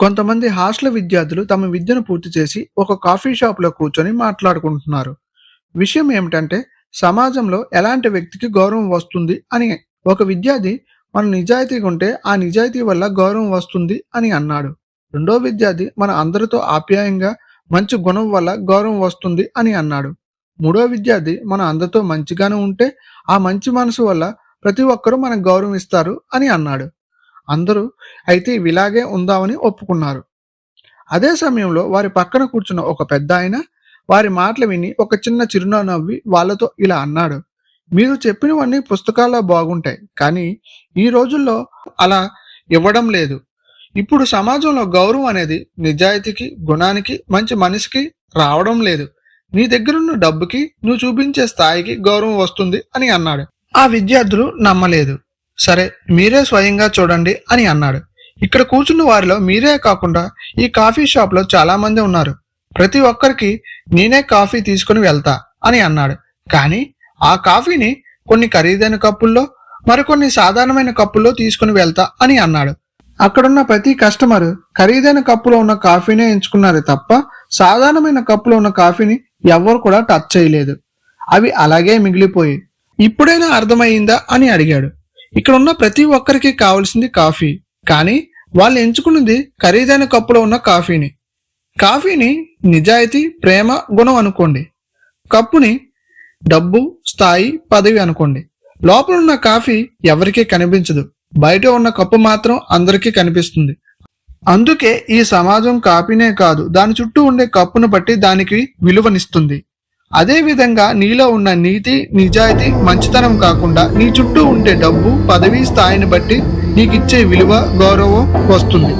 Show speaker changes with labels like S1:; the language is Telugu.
S1: కొంతమంది హాస్టల్ విద్యార్థులు తమ విద్యను పూర్తి చేసి ఒక కాఫీ షాప్లో కూర్చొని మాట్లాడుకుంటున్నారు. విషయం ఏమిటంటే సమాజంలో ఎలాంటి వ్యక్తికి గౌరవం వస్తుంది అని ఒక విద్యార్థి మన నిజాయితీగా ఉంటే ఆ నిజాయితీ వల్ల గౌరవం వస్తుంది అని అన్నాడు. రెండో విద్యార్థి మన అందరితో ఆప్యాయంగా మంచి గుణం వల్ల గౌరవం వస్తుంది అని అన్నాడు. మూడో విద్యార్థి మన అందరితో మంచిగానే ఉంటే ఆ మంచి మనసు వల్ల ప్రతి ఒక్కరూ మనకు గౌరవం ఇస్తారు అని అన్నాడు. అందరూ అయితే ఇలాగే ఉందామని ఒప్పుకున్నారు. అదే సమయంలో వారి పక్కన కూర్చున్న ఒక పెద్ద ఆయన వారి మాటలు విని ఒక చిన్న చిరునవ్వు నవ్వి వాళ్ళతో ఇలా అన్నాడు మీరు చెప్పినవన్నీ పుస్తకాల్లో బాగుంటాయి కానీ ఈ రోజుల్లో అలా ఇవ్వడం లేదు. ఇప్పుడు సమాజంలో గౌరవం అనేది నిజాయితీకి గుణానికి మంచి మనిషికి రావడం లేదు. నీ దగ్గరున్న డబ్బుకి నువ్వు చూపించే స్థాయికి గౌరవం వస్తుంది అని అన్నాడు. ఆ విద్యార్థులు నమ్మలేదు. సరే మీరే స్వయంగా చూడండి అని అన్నాడు. ఇక్కడ కూర్చున్న వారిలో మీరే కాకుండా ఈ కాఫీ షాప్లో చాలామంది ఉన్నారు. ప్రతి ఒక్కరికి నేనే కాఫీ తీసుకుని వెళ్తా అని అన్నాడు. కానీ ఆ కాఫీని కొన్ని ఖరీదైన కప్పుల్లో మరికొన్ని సాధారణమైన కప్పుల్లో తీసుకుని వెళ్తా అని అన్నాడు. అక్కడున్న ప్రతి కస్టమర్ ఖరీదైన కప్పులో ఉన్న కాఫీనే ఎంచుకున్నారు తప్ప సాధారణమైన కప్పులో ఉన్న కాఫీని ఎవ్వరు కూడా టచ్ చేయలేదు. అవి అలాగే మిగిలిపోయి ఇప్పుడైనా అర్థమయ్యిందా అని అడిగాడు. ఇక్కడ ఉన్న ప్రతి ఒక్కరికి కావాల్సింది కాఫీ. కానీ వాళ్ళు ఎంచుకున్నది ఖరీదైన కప్పులో ఉన్న కాఫీని. కాఫీని నిజాయితీ ప్రేమ గుణం అనుకోండి. కప్పుని డబ్బు స్థాయి పదవి అనుకోండి. లోపల ఉన్న కాఫీ ఎవరికీ కనిపించదు. బయట ఉన్న కప్పు మాత్రం అందరికీ కనిపిస్తుంది. అందుకే ఈ సమాజం కాఫీనే కాదు దాని చుట్టూ ఉండే కప్పును బట్టి దానికి విలువనిస్తుంది. అదేవిధంగా నీలో ఉన్న నీతి నిజాయితీ మంచితనం కాకుండా నీ చుట్టూ ఉండే డబ్బు పదవి స్థాయిని బట్టి నీకిచ్చే విలువ గౌరవం వస్తుంది.